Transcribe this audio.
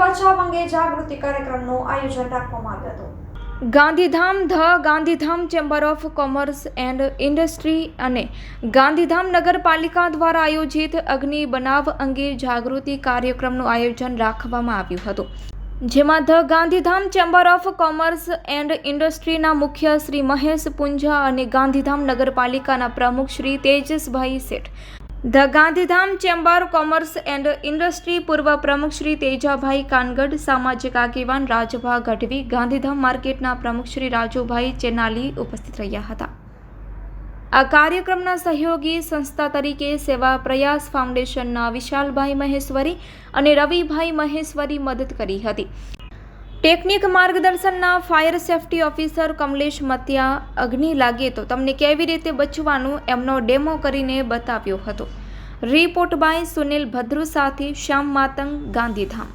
બચાવ અંગે જાગૃતિ કાર્યક્રમનું આયોજન રાખવામાં આવ્યું હતું. Gandhidham, the Gandhidham chamber of commerce and industry અને ગાંધીધામ નગરપાલિકા દ્વારા આયોજિત અગ્નિ બનાવ અંગે જાગૃતિ કાર્યક્રમનું આયોજન રાખવામાં આવ્યું હતું. જેમાં the Gandhidham chamber of commerce and ઇન્ડસ્ટ્રીના મુખ્ય શ્રી મહેશ પુંજા અને ગાંધીધામ નગરપાલિકાના પ્રમુખ Shri Tejasbhai Sheth the Gandhidham chamber commerce and industry પૂર્વ પ્રમુખ શ્રી તેજાભાઈ કાનગઢ, સામાજિક આગેવાન રાજભા ગઢવી, ગાંધીધામ માર્કેટના પ્રમુખ શ્રી રાજુભાઈ ચેનાલી ઉપસ્થિત રહ્યા હતા. આ કાર્યક્રમના સહયોગી સંસ્થા તરીકે સેવા પ્રયાસ ફાઉન્ડેશનના વિશાલભાઈ મહેશ્વરી અને રવિભાઈ મહેશ્વરી મદદ કરી હતી. Technique માર્ગદર્શનના fire safety officer Kamlesh Matiya અગ્નિ લાગે તો તમને કેવી રીતે બચવાનું એમનો ડેમો કરીને બતાવ્યો હતો. રિપોર્ટ બાય સુનિલ ભદ્રુ સાથે શ્યામ માતંગ ગાંધીધામ.